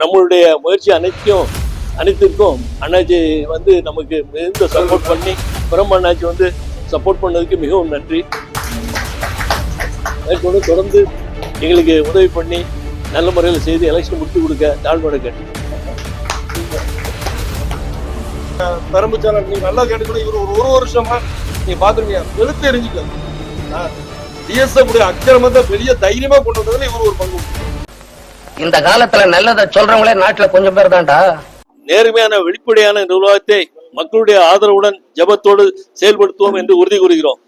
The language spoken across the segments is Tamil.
நம்மளுடைய முயற்சி அனைத்தையும் அனைத்திற்கும் அண்ணாச்சி வந்து நமக்கு மிகுந்த சப்போர்ட் பண்ணி பிரம்ம அண்ணாச்சி வந்து சப்போர்ட் பண்ணதுக்கு மிகவும் நன்றி. மேற்கொண்டு தொடர்ந்து எங்களுக்கு உதவி பண்ணி நல்ல முறையில் செய்து எலெக்ஷன் முடித்து கொடுக்க தாழ்வோட கேட்டு பெரம்புச்சாளர் நீங்க நல்லா கேட்டுக்கணும் இவர் ஒரு ஒரு வருஷமா நீங்க பாத்துருக்கீங்க வெளுத்து எரிஞ்சுக்க டிஎஸ்எஃப் அக்கிரமத்தை பெரிய தைரியமா கொண்டு வந்ததுல இவர் ஒரு பங்கு. இந்த காலத்துல நல்லதை சொல்றவங்களே நாட்டுல கொஞ்சம் பேர் தான்டா. நேர்மையான வெளிப்படையான நிர்வாகத்தை மக்களுடைய ஆதரவுடன் ஜபத்தோடு செயல்படுத்துவோம் என்று உறுதி கூறுகிறோம்.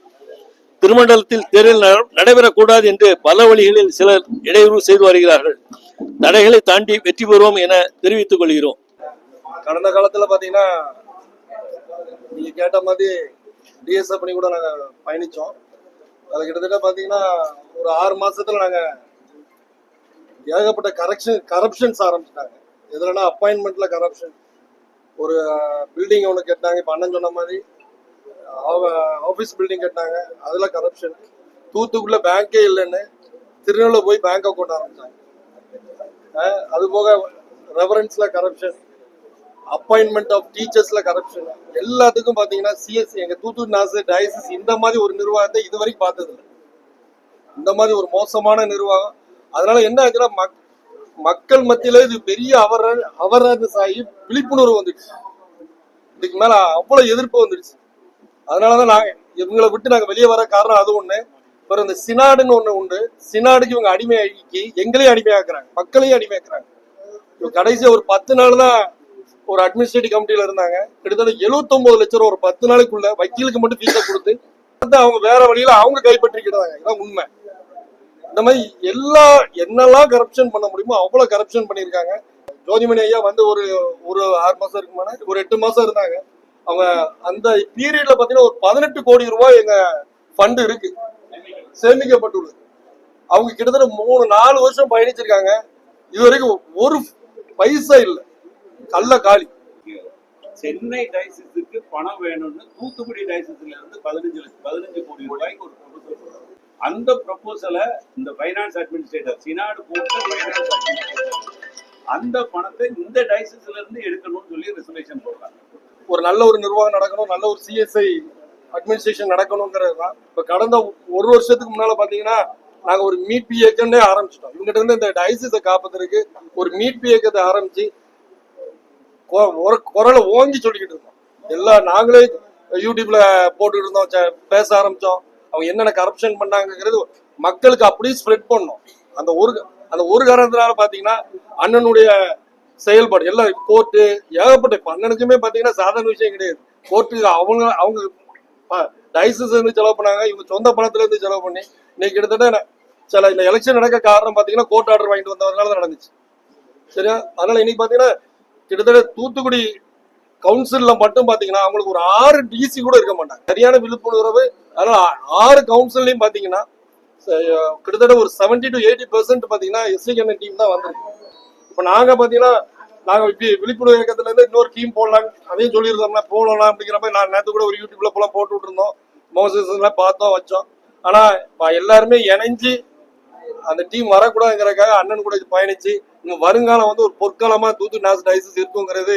திருமண்டலத்தில் தேர்தல் நட- நடைபெறக்கூடாது என்று பல வழிகளில் சிலர் இடையூறு செய்து வருகிறார்கள். தடைகளை தாண்டி வெற்றி பெறுவோம் என தெரிவித்துக் கொள்கிறோம். கடந்த காலத்துல பாத்தீங்கன்னா நீங்க கேட்ட மாதிரி டிஎஸ்எஃப் பண்ணி கூட நாங்க பயணிச்சோம். அது கிட்டத்தட்ட பாத்தீங்கன்னா ஒரு ஆறு மாசத்துல நாங்க ஏகப்பட்ட கரெக்ஷன் கரப்ஷன்ஸ் ஆரம்பிச்சிட்டாங்க. எதுலன்னா அப்பாயின்மெண்ட்ல கரப்ஷன் ஒரு பில்டிங் ஒன்று கேட்டாங்க இப்போ அண்ணன் சொன்ன மாதிரி ஆஃபீஸ் பில்டிங் கேட்டாங்க அதில் கரப்ஷன் தூத்துக்குள்ள பேங்கே இல்லைன்னு திருநெல்வேலியில் போய் பேங்க் அக்கௌண்ட் ஆரம்பிச்சாங்க. அஹ் அது போக கரப்ஷன் அப்பாயின்மெண்ட் ஆஃப் டீச்சர்ஸ்ல கரப்ஷன் எல்லாத்துக்கும் பாத்தீங்கன்னா சிஎஸ்சி எங்க தூத்துக்குடி நாசு டயசிஸ் இந்த மாதிரி ஒரு நிர்வாகத்தை இது வரைக்கும் பார்த்தது இந்த மாதிரி ஒரு மோசமான நிர்வாகம். அதனால என்ன ஆச்சுன்னா மக்- மக்கள் மத்தியில இது பெரிய அவர அவர்னஸ் ஆகி விழிப்புணர்வு வந்துடுச்சு. இதுக்கு மேல அவ்வளவு எதிர்ப்பு வந்துடுச்சு. அதனாலதான் நாங்க இவங்களை விட்டு நாங்க வெளியே வர காரணம் அது ஒண்ணு. அப்புறம் இந்த சினாடுன்னு ஒண்ணு உண்டு. சினாடுக்கு இவங்க அடிமையாக்கி எங்களையும் அடிமையாக்குறாங்க. மக்களையும் அடிமையாக்குறாங்க. இவங்க கடைசியா ஒரு பத்து நாள் தான் ஒரு அட்மினிஸ்ட்ரேட்டிவ் கமிட்டியில இருந்தாங்க. கிட்டத்தட்ட 79 லட்சம் ரூபா ஒரு பத்து நாளைக்குள்ள வக்கீலுக்கு மட்டும் ஃபீஸை கொடுத்து அவங்க வேற வழியில அவங்க கைப்பற்றிக்கிட்டாங்க. இதான் உண்மை. இந்த மாதிரி எல்லா என்னெல்லாம் கரப்ஷன் பண்ண முடியுமோ அவ்வளவு கரப்ஷன் பண்ணியிருக்காங்க. ஜோதிமணி ஐயா வந்து ஒரு ஒரு ஆறு மாசம் இருக்குமான ஒரு எட்டு மாசம் இருந்தாங்க. அவங்க அந்த பீரியட்ல பாத்தீங்கன்னா ஒரு பதினெட்டு கோடி ரூபாய் எங்க ஃபண்ட் இருக்கு. சேமிக்கப்பட்டுள்ளது. அவங்க கிட்டத்தட்ட மூணு நாலு வருஷம் பயணிச்சிருக்காங்க. இது வரைக்கும் ஒரு பைசா இல்லை. கள்ள காலி. சென்னை டைசிஸுக்கு பணம் வேணும்னு தூத்துக்குடி டைசிஸ்ல இருந்து பதினஞ்சு லட்சம் பதினஞ்சு கோடி ரூபாய்க்கு ஒரு அந்த ப்ரொபோசலை இந்த ஃபைனான்ஸ் அட்மினிஸ்ட்ரேட்டர் சினாடு போட்ட ஃபைனான்ஸ் அட்மினிஸ்ட்ரேட்டர் அந்த பணத்தை இந்த டைசஸ்ல இருந்து எடுக்கணும்னு சொல்லி ரிசர்வேஷன் போடுறாங்க. ஒரு நல்ல ஒரு நிர்வாகம் நடக்கணும் நல்ல ஒரு சிஎஸ்ஐ அட்மினிஸ்ட்ரேஷன் நடக்கணுங்கிறது தான். இப்போ கடந்த ஒரு வருஷத்துக்கு முன்னால பார்த்தீங்கன்னா நாங்கள் ஒரு மீட்பு இயக்கம்னே ஆரம்பிச்சிட்டோம். இவங்ககிட்ட இருந்து இந்த டைசிஸை காப்பதற்கு ஒரு மீட்பு இயக்கத்தை ஆரம்பிச்சு குரலை ஓங்கி சொல்லிக்கிட்டு இருந்தோம். எல்லா நாங்களே யூடியூப்ல போட்டுக்கிட்டு இருந்தோம் பேச ஆரம்பிச்சோம். அவங்க என்னென்ன கரப்ஷன் பண்ணாங்கங்கிறது மக்களுக்கு அப்படியே ஸ்ப்ரெட் பண்ணும். அந்த ஒரு அந்த ஒரு காரணத்தினால பாத்தீங்கன்னா அண்ணனுடைய செயல்பாடு எல்லாம் கோர்ட்டு ஏகப்பட்ட இப்போ அண்ணனுக்குமே பாத்தீங்கன்னா சாதாரண விஷயம் கிடையாது. கோர்ட்டுக்கு அவங்க அவங்க டைசஸ் இருந்து செலவு பண்ணாங்க இவங்க சொந்த பணத்துல இருந்து செலவு பண்ணி இன்னைக்கு கிட்டத்தட்ட சில இந்த எலெக்ஷன் நடக்க காரணம் பாத்தீங்கன்னா கோர்ட் ஆர்டர் வாங்கிட்டு வந்ததுனால தான் நடந்துச்சு. சரியா? அதனால இன்னைக்கு பாத்தீங்கன்னா கிட்டத்தட்ட தூத்துக்குடி கவுன்சில்ல மட்டும் பாத்தீங்கன்னா அவங்களுக்கு ஒரு ஆறு டிசி கூட இருக்க மாட்டாங்க. சரியான விழிப்புணர்வு அதனால ஆறு கவுன்சில்லையும் பாத்தீங்கன்னா கிட்டத்தட்ட ஒரு 70 டு எயிட்டி பெர்சென்ட் பாத்தீங்கன்னா எஸ்சி கண்ணன் டீம் தான் வந்திருக்கு. இப்ப நாங்க பாத்தீங்கன்னா நாங்க இப்படி விழிப்புணர்வு இயக்கத்துல இருந்து இன்னொரு டீம் போடலாம் அதையும் சொல்லியிருந்தோம்னா போடலாம் அப்படிங்கிற மாதிரி நான் நேற்று கூட ஒரு யூடியூப்ல போல போட்டு விட்டுருந்தோம். மோசஸ் பார்த்தோம் வச்சோம். ஆனா எல்லாருமே இணைஞ்சு அந்த டீம் வரக்கூடாதுங்கிறக்காக அண்ணன் கூட இது பயணிச்சு இங்க வருங்காலம் வந்து ஒரு பொற்காலமா தூத்து நாசு டைசஸ் இருக்குங்கிறது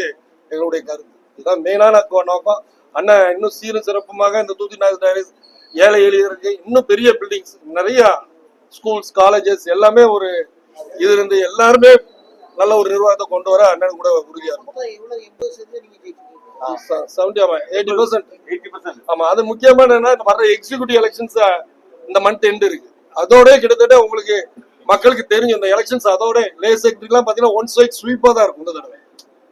எங்களுடைய கருத்து. இதுதான் மெயினான நோக்கம். அண்ணன் இன்னும் சீரும் சிறப்புமாக இந்த தூத்து நாஸ் டைசஸ் ஏழை எளியருக்கு இன்னும் பெரிய பில்டிங்ஸ் நிறைய ஸ்கூல்ஸ் காலேஜஸ் எல்லாமே ஒரு இது இருந்து எல்லாருமே நல்ல ஒரு நிர்வாகத்தை கொண்டு வர அண்ணன் கூட உறுதியா இருக்கும். செவன்டி ஆமா எயிட்டி பர்சன்ட் ஆமா அது முக்கியமான இந்த வர்ற எக்ஸிகூட்டிவ் எலெக்ஷன்ஸ் இந்த மந்த் எண்ட் இருக்கு. அதோட கிட்டத்தட்ட உங்களுக்கு மக்களுக்கு தெரியும் இந்த எலெக்ஷன்ஸ் அதோட லேஸ் எல்லாம் பாத்தீங்கன்னா ஒன் சைட் ஸ்வீப்பா தான் இருக்கும் இந்த தடவை.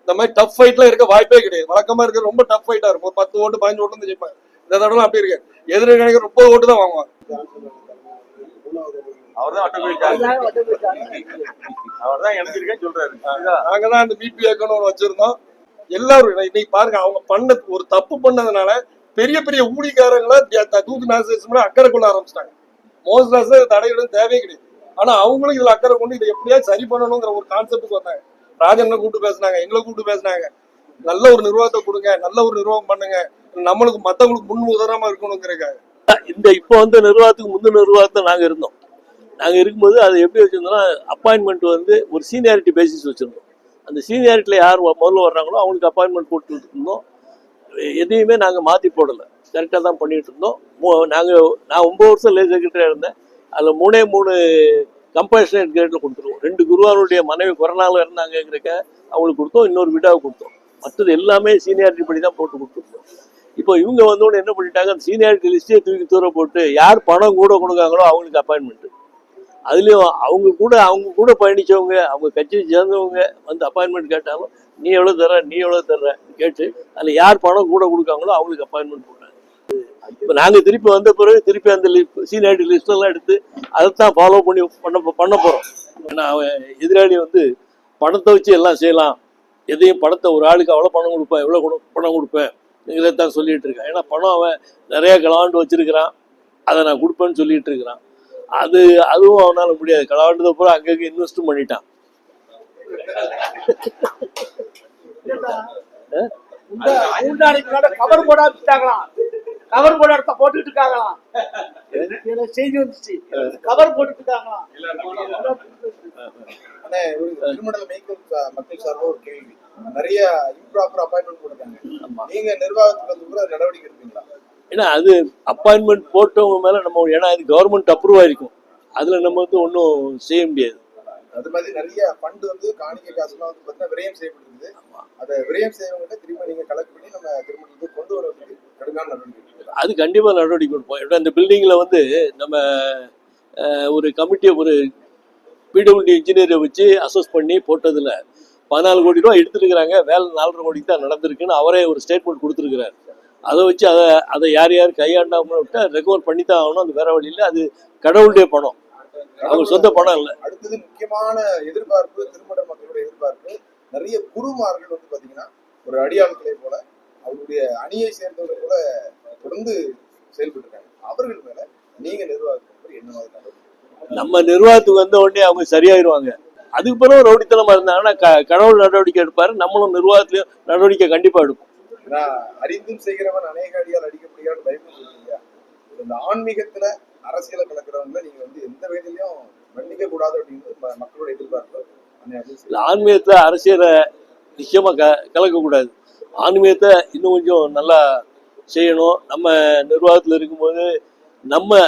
இந்த மாதிரி டஃப் ஃபைட்லாம் இருக்க வாய்ப்பே கிடையாது. வழக்கமா இருக்க ரொம்ப டஃப் ஃபைட்டா இருக்கும். ஒரு பத்து ஓட்டு பதினஞ்சு ஓட்டு வந்து ஜெயிப்பாங்க இந்த தடவை அப்படி இருக்கு. எதிரி நினைக்கிற முப்பது ஓட்டு தான் வாங்குவாங்க நாங்க தான் அந்த இயக்கம்னு ஒன்று வச்சிருந்தோம். எல்லாரும் இன்னைக்கு பாருங்க அவங்க பண்ண ஒரு தப்பு பண்ணதுனால பெரிய பெரிய ஊழிக்காரங்கள தூத்து நாசேஷன் அக்கறை கொள்ள ஆரம்பிச்சிட்டாங்க. மோஸ்ட்லாஸ் தடையிடும் தேவையே கிடையாது. ஆனா அவங்களும் இதுல அக்கறை கொண்டு இதை எப்படியாவது சரி பண்ணணுங்கிற ஒரு கான்செப்டுக்கு வந்தாங்க. ராஜனை கூப்பிட்டு பேசினாங்க எங்களை கூப்பிட்டு பேசினாங்க. நல்ல ஒரு நிர்வாகத்தை கொடுங்க நல்ல ஒரு நிர்வாகம் பண்ணுங்க. நம்மளுக்கு மத்தவங்களுக்கு முன் உதாரணமா இருக்கணுங்கிறக்காக இந்த இப்போ வந்து நிர்வாகத்துக்கு முந்தின நிர்வாகத்தை நாங்க இருந்தோம். நாங்க இருக்கும்போது அதை எப்படி வச்சிருந்தோம்னா அப்பாயின்மெண்ட் வந்து ஒரு சீனியாரிட்டி பேசிஸ் வச்சிருந்தோம். அந்த சீனியாரிட்டியில் யார் வ- முதல்ல வர்றாங்களோ அவங்களுக்கு அப்பாயின்மெண்ட் போட்டு இருந்தோம். எதையுமே நாங்கள் மாற்றி போடலை. கரெக்டாக தான் பண்ணிட்டு இருந்தோம். நாங்கள் நான் ஒம்பது வருஷம் லே செக்ரட்டரியாக இருந்தேன். அதில் மூணே மூணு கம்பல்ஷனேட் கிரேடில் கொடுத்துருவோம். ரெண்டு குருவாருடைய மனைவி கொரோனாவில் இருந்தாங்கிறக்க அவங்களுக்கு கொடுத்தோம் இன்னொரு விடாவை கொடுத்தோம். மற்றது எல்லாமே சீனியாரிட்டி படி தான் போட்டு கொடுத்துருந்தோம் இப்போ இவங்க வந்தோடனே என்ன பண்ணிட்டாங்க? அந்த சீனியாரிட்டி லிஸ்ட்டே தூக்கி தூர போட்டு யார் பணம் கூட கொடுக்காங்களோ அவங்களுக்கு அப்பாயின்மெண்ட் அதுலேயும் அவங்க கூட அவங்க கூட பயணித்தவங்க அவங்க கட்சியை சேர்ந்தவங்க வந்து அப்பாயின்மெண்ட் கேட்டாலும் நீ எவ்வளோ தர நீ எவ்வளோ தர்ற? கேட்டு அதில் யார் பணம் கூட கொடுக்காங்களோ அவங்களுக்கு அப்பாயின்மெண்ட் போட்டாங்க இப்போ நாங்கள் திருப்பி வந்த பிறகு திருப்பி அந்த சீனியாரிட்டி லிஸ்டெல்லாம் எடுத்து அதைத்தான் ஃபாலோ பண்ணி பண்ண பண்ண போகிறோம் ஏன்னா அவன் எதிராளி வந்து பணத்தை வச்சு எல்லாம் செய்யலாம். எதையும் பணத்தை ஒரு ஆளுக்கு அவ்வளோ பணம் கொடுப்பேன் எவ்வளோ கொடு பணம் கொடுப்பேன் தான் சொல்லிட்டு இருக்கான். ஏன்னா பணம் அவன் நிறைய கலாண்டு வச்சிருக்கிறான். அதை நான் கொடுப்பேன்னு சொல்லிட்டு இருக்கிறான். அது அதுவும் அவனால் முடியாது. கலாண்டது அப்புறம் அங்கங்கே இன்வெஸ்ட்டும் பண்ணிட்டான். கவர் போட கவர் போட இடத்த போட்டுக்கிட்டு இருக்காங்களாம் செய்தி வந்துச்சு. கவர் போட்டுட்டு இருக்காங்களாம் திருமணம் மேய்க்கும் ச- மக்கள் சார்பா ஒரு கேள்வி. நிறைய இம்ப்ராப்பர் அப்பாயின்மெண்ட் கொடுத்தாங்க. நீங்க நிர்வாகத்துக்கு வந்து கூட நடவடிக்கை எடுப்பீங்களா? ஏன்னா அது அப்பாயின்மெண்ட் போட்டவங்க மேலே நம்ம ஏன்னா இது கவர்மெண்ட் அப்ரூவ் ஆயிருக்கும். அதில் நம்ம வந்து ஒன்றும் செய்ய முடியாது. அது மாதிரி நிறைய ஃபண்ட் வந்து காணிக்கை காசுலாம் வந்து பார்த்தீங்கன்னா விரயம் செய்யப்படுது அதை விரயம் செய்யறவங்க திரும்ப நீங்க கலெக்ட் பண்ணி நம்ம திருமணத்துக்கு கொண்டு வரதுக்கு கடுமையான நடவடிக்கை? அது கண்டிப்பாக நடவடிக்கை கொடுப்போம் எப்படி அந்த பில்டிங்கில் வந்து நம்ம ஒரு கமிட்டியை ஒரு பிடபிள்யூடி இன்ஜினியரை வச்சு அசஸ் பண்ணி போட்டதில் பதினாலு கோடி ரூபா எடுத்துருக்கிறாங்க. வேலை நாலரை கோடிக்கு தான் நடந்திருக்குன்னு அவரே ஒரு ஸ்டேட்மெண்ட் கொடுத்துருக்கிறார். அதை வச்சு அதை அதை யார் யார் கையாண்டாமல் விட்டால் ரெக்கவர் பண்ணி தான் ஆகணும். அது வேற வழியில் அது கடவுளுடைய பணம். அவங்க சொந்த பணம் இல்லை. அடுத்தது முக்கியமான எதிர்பார்ப்பு திருமண மக்களுடைய எதிர்பார்ப்பு. நிறைய குருமார்கள் வந்து பார்த்தீங்கன்னா ஒரு அடியாட்களை போல அவருடைய அணியை சேர்ந்தவர்கள் போல தொடர்ந்து செயல்பட்டு இருக்காங்க அவர்கள் மேல நீங்க நிர்வாகத்துக்கு என்ன மாதிரி நம்ம நிர்வாகத்துக்கு வந்த உடனே அவங்க சரியாயிருவாங்க. அதுக்கு பிறகு ரவுடித்தனமா இருந்தாங்கன்னா கடவுள் நடவடிக்கை எடுப்பாரு நம்மளும் நிர்வாகத்திலயும் நடவடிக்கை கண்டிப்பா எடுப்போம். அறிந்தும் செய்கிறவன் அநேக அடியால் அடிக்கப்படுகிறான்னு பைபிள் சொல்றீங்க இந்த ஆன்மீகத்துல அரசியல கலக்கிறவங்கள நீங்க வந்து எந்த வயதிலையும் மன்னிக்க கூடாது அப்படிங்கிறது மக்களோட எதிர்பார்ப்பு ஆன்மீகத்துல அரசியலை நிச்சயமா க கலக்கக்கூடாது. ஆன்மீகத்தை இன்னும் கொஞ்சம் நல்லா செய்யணும். நம்ம நிர்வாகத்தில் இருக்கும்போது நம்ம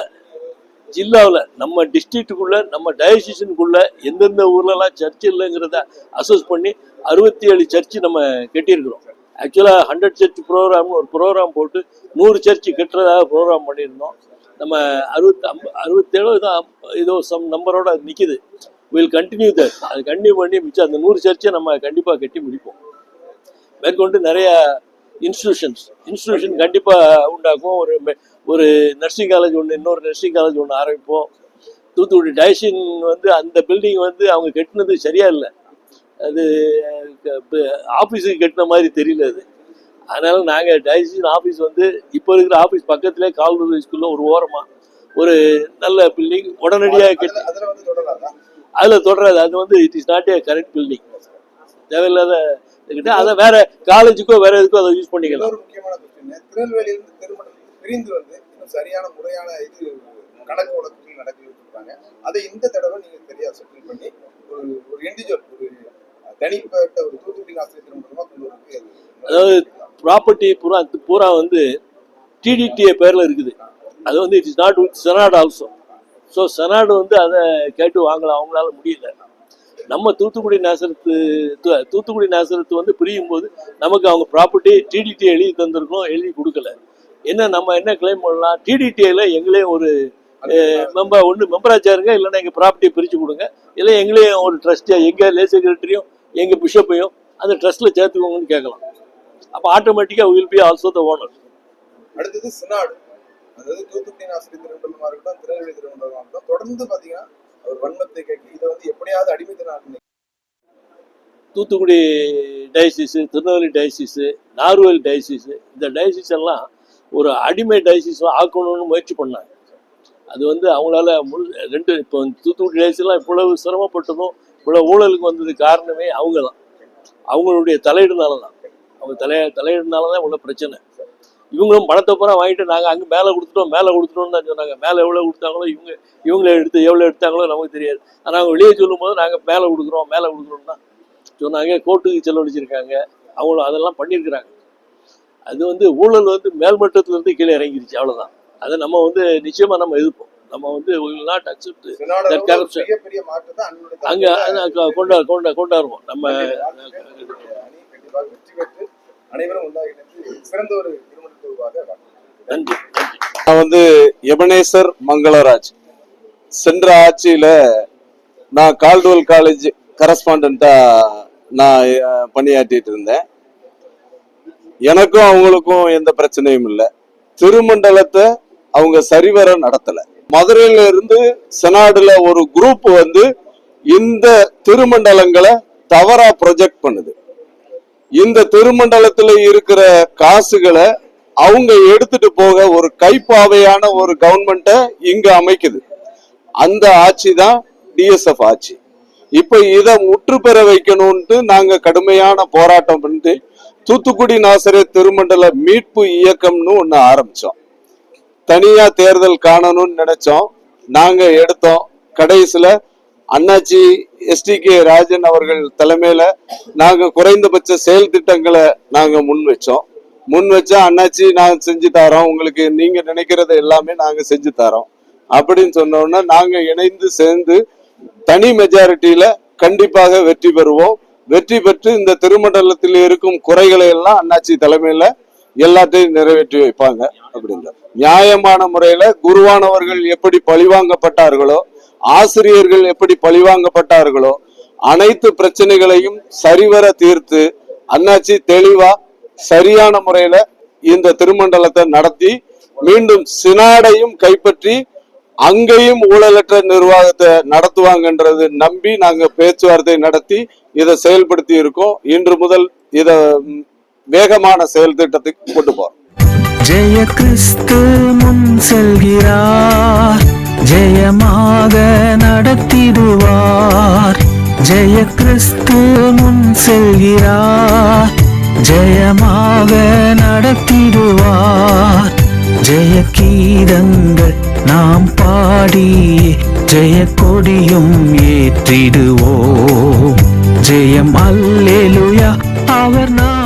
ஜில்லாவில் நம்ம டிஸ்ட்ரிக்ட்டுக்குள்ளே நம்ம டயசிஷனுக்குள்ள எந்தெந்த ஊர்லலாம் சர்ச் இல்லைங்கிறத அசஸ் பண்ணி அறுபத்தி ஏழு சர்ச்சு நம்ம கட்டியிருக்கிறோம். ஆக்சுவலாக ஹண்ட்ரட் சர்ச் ப்ரோக்ராம்னு ஒரு ப்ரோக்ராம் போட்டு நூறு சர்ச் கட்டுறதாக ப்ரோக்ராம் பண்ணியிருந்தோம். நம்ம அறுபத்தி ஐம்ப அறுபத்தேழு தான் ஏதோ சம் நம்பரோட நிற்கிது வில் கண்டினியூ தட் அது கண்டினியூ பண்ணி மிச்சம் அந்த நூறு சர்ச்சை நம்ம கண்டிப்பாக கட்டி முடிப்போம். மேற்கொண்டு நிறையா இன்ஸ்டிடியூஷன்ஸ் இன்ஸ்டிடியூஷன் கண்டிப்பாக உண்டாக்கும். ஒரு ஒரு நர்சிங் காலேஜ் ஒன்று இன்னொரு நர்சிங் காலேஜ் ஒன்று ஆரம்பிப்போம். தூத்துக்குடி டைசின் வந்து அந்த பில்டிங் வந்து அவங்க கட்டினது சரியா இல்லை. அது ஆஃபீஸுக்கு கட்டின மாதிரி தெரியல அது. அதனால நாங்கள் டைசின் ஆஃபீஸ் வந்து இப்போ இருக்கிற ஆஃபீஸ் பக்கத்துலேயே கால்வரி ஸ்கூலில் ஒரு ஓரமாக ஒரு நல்ல பில்டிங் உடனடியாக கட்டி அதில் தொடராது. அது வந்து it is not a correct building தேவையில்லாத இதுக்கிட்ட. அதை வேற காலேஜுக்கோ வேற எதுக்கோ அதை யூஸ் பண்ணிக்கலாம். முக்கியமான திருநெல்வேலியிலிருந்து திருமணத்துக்கு பிரிந்து வந்து சரியான முறையான இது கணக்கு வழக்குகள் நடக்க இருக்காங்க அதை இந்த தடவை நீங்க சரியா செட்டில் பண்ணி ஒரு ஒரு இண்டிவிஜுவல் ஒரு தனிப்பட்ட ஒரு தூத்துக்குடி ஆசிரியர் திருமணமா கொண்டு அதாவது ப்ராப்பர்ட்டி பூரா பூரா வந்து டிடிடிஏ பேரில் இருக்குது. அது வந்து it is not with senate also so senate வந்து அதை கேட்டு வாங்கலாம் அவங்களால முடியல. நம்ம தூத்துக்குடி நேசரத்து தூத்துக்குடி நேசரத்து வந்து பிரியும் போது நமக்கு அவங்க ப்ராப்பர்ட்டி டிடிடி எழுதி தந்திருக்கோம் எழுதி கொடுக்கல. என்ன நம்ம என்ன கிளைம் பண்ணலாம் டிடிடியில் எங்களையும் ஒரு மெம்பர் ஒன்று மெம்பராக சேருங்க இல்லைன்னா எங்கள் ப்ராப்பர்ட்டியை பிரித்து கொடுங்க. இல்லை எங்களையும் ஒரு ட்ரஸ்ட்டியாக எங்கள் லே செக்ரட்டரியும் எங்கள் பிஷப்பையும் அந்த ட்ரஸ்ட்டில் சேர்த்துக்கோங்கன்னு கேட்கலாம். அப்போ ஆட்டோமேட்டிக்காக will be also the owner அடுத்தது சினாடு. அதாவது தூத்துக்குடி ஆசிரியர் திருமணமா இருக்கட்டும் திருநெல்வேலி திருமணமா இருக்கட்டும் தொடர்ந்து பார்த்தீங்கன்னா வன்மத்தை கேட்கி இதை வந்து எப்படியாவது அடிமைத்தனம் தூத்துக்குடி டயசிஸு திருநெல்வேலி டயசிஸு நார்வேல் டயசிஸு இந்த டயசிஸ் எல்லாம் ஒரு அடிமை டயசிஸ் ஆக்கணும்னு முயற்சி பண்ணாங்க. அது வந்து அவங்களால முழு ரெண்டு இப்போ தூத்துக்குடி டயசிஸ்லாம் இவ்வளவு சிரமப்பட்டதும் இவ்வளவு ஊழலுக்கு வந்தது காரணமே அவங்க தான் அவங்களுடைய தலையிடுனால தான் அவங்க தலை தலையிடுனால தான் இவ்வளோ பிரச்சனை. இவங்களும் பணத்தை பூரா வாங்கிட்டு நாங்கள் அங்கே மேலே கொடுத்துட்டோம் மேலே கொடுத்துட்டோம்னு தான் சொன்னாங்க. மேலே எவ்வளோ கொடுத்தாங்களோ இவங்க இவங்கள எடுத்து எவ்வளோ எடுத்தாங்களோ நமக்கு தெரியாது. ஆனால் அவங்க வெளியே சொல்லும்போது நாங்கள் மேலே கொடுக்குறோம் மேலே கொடுக்குறோம்னா சொன்னாங்க. கோர்ட்டுக்கு செலவழிச்சிருக்காங்க அவங்களும் அதெல்லாம் பண்ணியிருக்கிறாங்க. அது வந்து ஊழல் வந்து மேல்மட்டத்துல இருந்து கீழே இறங்கிருச்சு. அவ்வளவுதான். அதை நம்ம வந்து நிச்சயமா நம்ம எதிர்ப்போம். நம்ம வந்து நாட் அக்செப்ட் அண்ணனுடைய அங்க கொண்டா கொண்டா கொண்டாடுவோம். நம்ம அனைவரும் சிறந்த ஒரு நான் வந்து எபனேசர் மங்களராஜ். சென்ற ஆட்சியில நான் கால்டுவல் காலேஜ் கரஸ்பாண்டண்டா நான் பணியாற்றிட்டு இருந்தேன். எனக்கும் அவங்களுக்கும் எந்த பிரச்சனையும் இல்லை. திருமண்டலத்தை அவங்க சரிவர நடத்தல. மதுரையில இருந்து செனாடுல ஒரு குரூப் வந்து இந்த திருமண்டலங்களை தவறா ப்ரொஜெக்ட் பண்ணுது. இந்த திருமண்டலத்துல இருக்கிற காசுகளை அவங்க எடுத்துட்டு போக ஒரு கைப்பாவையான ஒரு கவர்மெண்ட்டை இங்க அமைக்குது. அந்த ஆட்சி தான் டிஎஸ்எஃப் ஆட்சி. இப்ப இதை முற்று பெற வைக்கணும்ட்டு நாங்க கடுமையான போராட்டம் பண்ணிட்டு தூத்துக்குடி நாசரே திருமண்டல மீட்பு இயக்கம்னு ஒண்ணு ஆரம்பிச்சோம். தனியா தேர்தல் காணணும்னு நினைச்சோம். நாங்க எடுத்தோம். கடைசியில அண்ணாச்சி எஸ்டி கே ராஜன் அவர்கள் தலைமையில நாங்க குறைந்தபட்ச செயல் திட்டங்களை நாங்க முன் வச்சோம் முன் வச்சா அண்ணாச்சி நான் செஞ்சு தரோம். உங்களுக்கு நீங்க நினைக்கிறது எல்லாமே நாங்க செஞ்சு தரோம். அப்படின்னு சொன்னோம்னா நாங்க இணைந்து சேர்ந்து தனி மெஜாரிட்டியில கண்டிப்பாக வெற்றி பெறுவோம். வெற்றி பெற்று இந்த திருமண்டலத்தில் இருக்கும் குறைகளை எல்லாம் அண்ணாச்சி தலைமையில எல்லாத்தையும் நிறைவேற்றி வைப்பாங்க அப்படின்ற நியாயமான முறையில குருவானவர்கள் எப்படி பழிவாங்கப்பட்டார்களோ ஆசிரியர்கள் எப்படி பழிவாங்கப்பட்டார்களோ அனைத்து பிரச்சனைகளையும் சரிவர தீர்த்து அண்ணாச்சி தெளிவா சரியான முறையில இந்த திருமண்டலத்தை நடத்தி மீண்டும் சினாடையும் கைப்பற்றி அங்கேயும் ஊழலற்ற நிர்வாகத்தை நடத்துவாங்கன்றது நம்பி நாங்க பேச்சுவார்த்தை நடத்தி இதை செயல்படுத்தி இருக்கோம். இன்று முதல் இத வேகமான செயல் திட்டத்துக்கு கொண்டு போறோம். ஜெய கிறிஸ்து முன் செல்கிறார். ஜெயமாக நடத்திடுவார். ஜெய கிறிஸ்து முன் செல்கிறார். ஜெயமாக நடத்திடுவார். ஜெய கீதங்கள் நாம் பாடி ஜெய கொடியும் ஏற்றிடுவோம். ஜெயம் அல்லேலுயா அவர் நான்